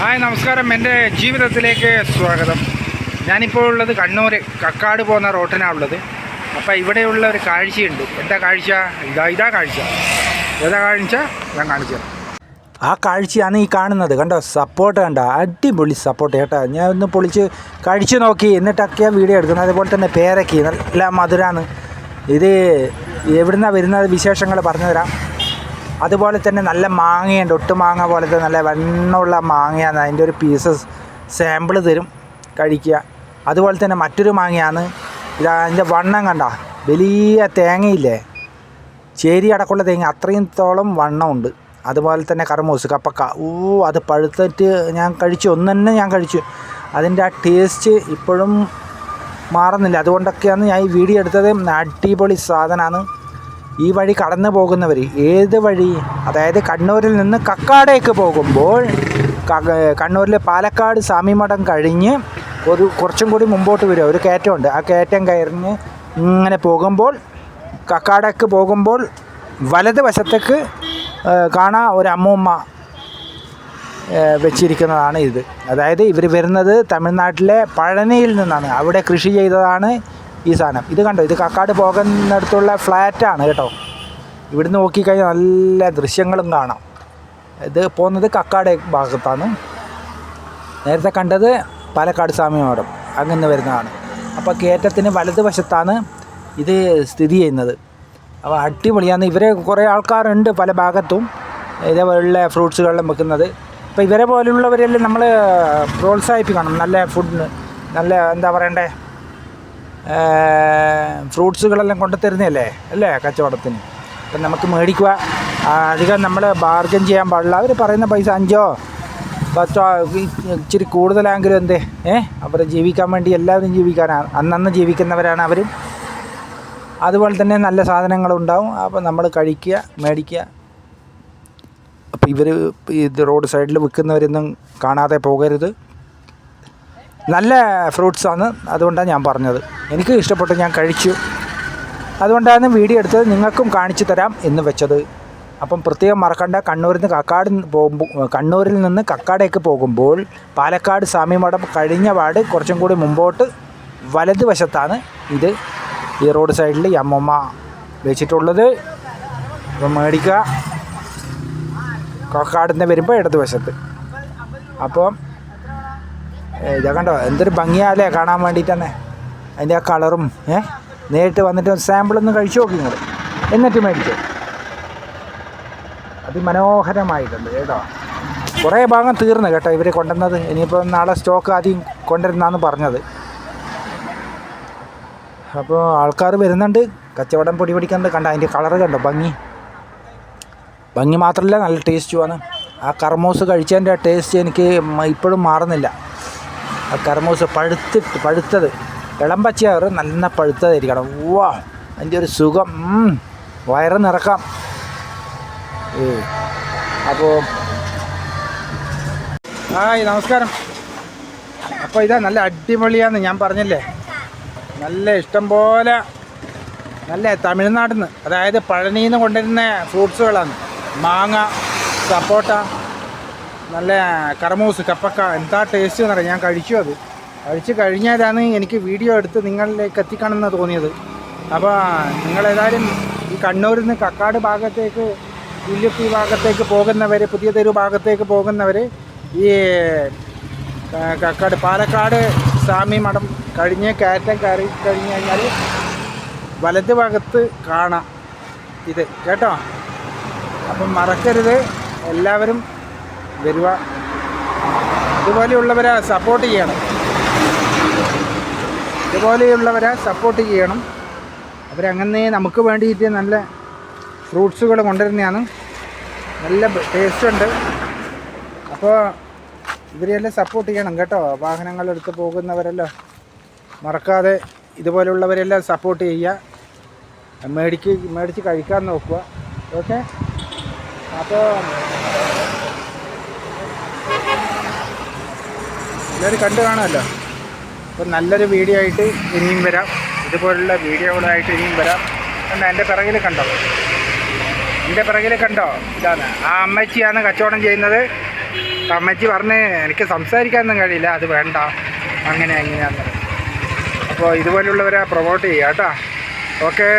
Hi നമസ്കാരം. എന്റെ ജീവിതത്തിലേക്ക് സ്വാഗതം. ഞാനിപ്പോൾ ഉള്ളത് കണ്ണൂർ കക്കാട് പോകുന്ന റോട്ടിനാണ് ഉള്ളത്. അപ്പോൾ ഇവിടെയുള്ള ഒരു കാഴ്ചയുണ്ട്. എന്താ കാഴ്ച? ഇതാ ഇതാ കാഴ്ച. ഏതാ കാഴ്ച? ഞാൻ കാണിച്ചു ആ കാഴ്ചയാണ് ഈ കാണുന്നത്. കണ്ടോ? സപ്പോർട്ട് കണ്ട. അടിപൊളി സപ്പോർട്ട് കേട്ടോ. ഞാൻ ഒന്ന് പൊളിച്ച് കഴിച്ചു നോക്കി. എന്നിട്ടൊക്കെയാണ് വീഡിയോ എടുക്കുന്നത്. അതുപോലെ തന്നെ പേരയ്ക്ക് നല്ല മധുരമാണ് ഇത് എവിടുന്നാണ് വരുന്നത്? വിശേഷങ്ങൾ പറഞ്ഞു തരാം അതുപോലെ തന്നെ നല്ല മാങ്ങയുണ്ട്. ഒട്ടുമാങ്ങ പോലത്തെ നല്ല വെണ്ണമുള്ള മാങ്ങയാണ്. അതിന്റെ ഒരു പീസസ് സാമ്പിൾ തരും കഴിക്കുക. അതുപോലെ തന്നെ മറ്റൊരു മാങ്ങയാണ്. ഇത് അതിന്റെ വണ്ണം കണ്ട. വലിയ തേങ്ങയില്ലേ? ചേരി അടക്കമുള്ള തേങ്ങ. അത്രയും തോളം വണ്ണമുണ്ട്. അതുപോലെ തന്നെ കർമൂസ് കപ്പക്ക. ഓ അത് പഴുത്തിട്ട് ഞാൻ കഴിച്ചു. ഒന്ന് തന്നെ ഞാൻ കഴിച്ചു. അതിന്റെ ആ ടേസ്റ്റ് ഇപ്പോഴും മാറുന്നില്ല. അതുകൊണ്ടൊക്കെയാണ് ഞാൻ ഈ വീഡിയോ എടുത്തത്. അടിപൊളി സാധനമാണ്. ഈ വഴി കടന്നു പോകുന്നവർ ഏത് വഴി? അതായത് കണ്ണൂരിൽ നിന്ന് കക്കാടേക്ക് പോകുമ്പോൾ കണ്ണൂരിലെ പാലക്കാട് സ്വാമിമഠം കഴിഞ്ഞ് ഒരു കുറച്ചും കൂടി മുമ്പോട്ട് വരിക ഒരു കയറ്റമുണ്ട്. ആ കയറ്റം കയറിഞ്ഞ് ഇങ്ങനെ പോകുമ്പോൾ കക്കാടേക്ക് പോകുമ്പോൾ വലത് വശത്തേക്ക് ആ, കാണാൻ ഒരു അമ്മൂമ്മ വെച്ചിരിക്കുന്നതാണ് ഇത്. അതായത് ഇവർ വരുന്നത് തമിഴ്നാട്ടിലെ പഴനിയിൽ നിന്നാണ്. അവിടെ കൃഷി ചെയ്തതാണ് ഈ സാധനം. ഇത് കണ്ടോ? ഇത് കക്കാട് പോകുന്നിടത്തുള്ള ഫ്ലാറ്റാണ് കേട്ടോ. ഇവിടുന്ന് നോക്കിക്കഴിഞ്ഞാൽ നല്ല ദൃശ്യങ്ങളും കാണാം. ഇത് പോകുന്നത് കക്കാട് ഭാഗത്താണ്. നേരത്തെ കണ്ടത് പാലക്കാട് സ്വാമിമഠം അങ്ങനെ വരുന്നതാണ്. അപ്പോൾ കയറ്റത്തിന് വലതുവശത്താണ് ഇത് സ്ഥിതി ചെയ്യുന്നത്. അപ്പോൾ അടിപൊളിയാണ്. ഇവരെ കുറേ ആൾക്കാരുണ്ട് പല ഭാഗത്തും. ഇതേപോലുള്ള ഫ്രൂട്ട്സുകളിലും വെക്കുന്നത്. അപ്പോൾ ഇവരെ പോലുള്ളവരെല്ലാം നമ്മൾ പ്രോത്സാഹിപ്പിക്കണം. നല്ല ഫുഡിന്. നല്ല എന്താ പറയണ്ടേ? ഫ്രൂട്ട്സുകളെല്ലാം കൊണ്ടുത്തരുന്നതല്ലേ? അല്ലേ കച്ചവടത്തിന്? അപ്പം നമുക്ക് മേടിക്കുക. അധികം നമ്മൾ ബാർഗൻ ചെയ്യാൻ പാടില്ല. അവർ പറയുന്ന പൈസ അഞ്ചോ പത്തോ ഇച്ചിരി കൂടുതലാണെങ്കിലും എന്തേ? ഏ അവരെ ജീവിക്കാൻ വേണ്ടി എല്ലാവരും ജീവിക്കാനാണ് അന്നന്ന് ജീവിക്കുന്നവരാണ് അവരും. അതുപോലെ തന്നെ നല്ല സാധനങ്ങളുണ്ടാവും. അപ്പോൾ നമ്മൾ കഴിക്കുക മേടിക്കുക. അപ്പോൾ ഇവർ ഇത് റോഡ് സൈഡിൽ വിൽക്കുന്നവരൊന്നും കാണാതെ പോകരുത്. നല്ല ഫ്രൂട്ട്സാണ് അതുകൊണ്ടാണ് ഞാൻ പറഞ്ഞത്. എനിക്ക് ഇഷ്ടപ്പെട്ട് ഞാൻ കഴിച്ചു. അതുകൊണ്ടാണ് വീഡിയോ എടുത്തത് നിങ്ങൾക്കും കാണിച്ചു തരാം എന്ന് വെച്ചത്. അപ്പം പ്രത്യേകം മറക്കണ്ട കണ്ണൂരിൽ നിന്ന് കക്കാട് പോകുമ്പോൾ കണ്ണൂരിൽ നിന്ന് കക്കാടേക്ക് പോകുമ്പോൾ പാലക്കാട് സ്വാമിമഠം കഴിഞ്ഞ വാട് കുറച്ചും കൂടി മുമ്പോട്ട് വലതുവശത്താണ് ഇത്. ഈ റോഡ് സൈഡിൽ അമ്മമ്മ വെച്ചിട്ടുള്ളത്. അപ്പം മേടിക്കുക. കക്കാടിൽ നിന്ന് വരുമ്പോൾ ഇടതുവശത്ത് അപ്പം ഇതാ കണ്ടോ? എന്തൊരു ഭംഗിയാലേ കാണാൻ വേണ്ടിയിട്ട് അതിന്റെ ആ കളറും ഏ നേരിട്ട് വന്നിട്ട് സാമ്പിൾ ഒന്ന് കഴിച്ചു നോക്കി നിങ്ങൾ എന്നിട്ട് മേടിച്ചു. അതിമനോഹരമായിട്ടുണ്ട് കേട്ടോ. കുറേ ഭാഗം തീർന്നു കേട്ടോ ഇവർ കൊണ്ടുവന്നത്. ഇനിയിപ്പോൾ നാളെ സ്റ്റോക്ക് ആദ്യം കൊണ്ടുവരുന്നാന്ന് പറഞ്ഞത്. അപ്പോൾ ആൾക്കാർ വരുന്നുണ്ട്. കച്ചവടം പൊടി പിടിക്കുന്നുണ്ട്. കണ്ട? അതിന്റെ കളറ് കണ്ടോ? ഭംഗി. ഭംഗി മാത്രമല്ല നല്ല ടേസ്റ്റുമാണ് ആ കർമോസ് കഴിച്ചതിന്റെ ടേസ്റ്റ് എനിക്ക് ഇപ്പോഴും മാറുന്നില്ല. കർമൂസ് പഴുത്തിട്ട് പഴുത്തത്. ഇളം പച്ചയാറ് നല്ല പഴുത്തതായിരിക്കണം. വാ അതിന്റെ ഒരു സുഖം. വയറ് നിറക്കാം. ഏ അപ്പോൾ ഹായ് നമസ്കാരം. അപ്പോൾ ഇതാ നല്ല അടിപൊളിയാന്ന് ഞാൻ പറഞ്ഞില്ലേ? നല്ല ഇഷ്ടം പോലെ നല്ല തമിഴ്നാട്ടിൽ നിന്ന് അതായത് പഴനിയിൽ നിന്ന് കൊണ്ടുവരുന്ന ഫ്രൂട്ട്സുകളാണ്. മാങ്ങ സപ്പോട്ട നല്ല കറമൂസ് കപ്പക്ക എന്താ ടേസ്റ്റ് എന്നറിയാം. ഞാൻ കഴിച്ചു അത്. കഴിച്ച് കഴിഞ്ഞാലാണ് എനിക്ക് വീഡിയോ എടുത്ത് നിങ്ങളിലേക്ക് എത്തിക്കണമെന്ന് തോന്നിയത്. അപ്പോൾ നിങ്ങളേതായാലും ഈ കണ്ണൂരിൽ നിന്ന് കക്കാട് ഭാഗത്തേക്ക് ഇല്ലുപ്പി ഭാഗത്തേക്ക് പോകുന്നവർ പുതിയ തെരു ഭാഗത്തേക്ക് പോകുന്നവർ ഈ കക്കാട് പാലക്കാട് സ്വാമി മഠം കഴിഞ്ഞ് കയറ്റം കയറി കഴിഞ്ഞ് കഴിഞ്ഞാൽ വലത് ഭാഗത്ത് കാണാം. ഇത് കേട്ടോ? അപ്പം മറക്കരുത്. എല്ലാവരും വരിക. ഇതുപോലെയുള്ളവരെ സപ്പോർട്ട് ചെയ്യണം. ഇതുപോലെയുള്ളവരെ സപ്പോർട്ട് ചെയ്യണം. അവരങ്ങനെ നമുക്ക് വേണ്ടിയിട്ട് നല്ല ഫ്രൂട്ട്സുകൾ കൊണ്ടുവരുന്നതാണ്. നല്ല ടേസ്റ്റ് ഉണ്ട്. അപ്പോൾ ഇവരെയെല്ലാം സപ്പോർട്ട് ചെയ്യണം കേട്ടോ. വാഹനങ്ങൾ വാഹനങ്ങളെടുത്ത് പോകുന്നവരെല്ലാം മറക്കാതെ ഇതുപോലെയുള്ളവരെല്ലാം സപ്പോർട്ട് ചെയ്യുക. മേടിക്ക് മേടിച്ച് കഴിക്കാൻ നോക്കുക. ഓക്കെ അപ്പോൾ എല്ലാവരും കണ്ടു കാണാമല്ലോ. അപ്പോൾ നല്ലൊരു വീഡിയോ ആയിട്ട് ഇനിയും വരാം. ഇതുപോലുള്ള വീഡിയോകളായിട്ട് ഇനിയും വരാം. എന്നാൽ എന്റെ പിറകിൽ കണ്ടോ? എന്റെ പിറകിൽ കണ്ടോ? ഇതാണ്. ആ അമ്മച്ചിയാണ് കച്ചവടം ചെയ്യുന്നത്. അമ്മച്ചി പറഞ്ഞ് എനിക്ക് സംസാരിക്കാനൊന്നും കഴിയില്ല. അത് വേണ്ട. അങ്ങനെ എങ്ങനെയാണെന്ന് അപ്പോൾ ഇതുപോലുള്ളവരെ പ്രൊമോട്ട് ചെയ്യുക കേട്ടോ. ഓക്കേ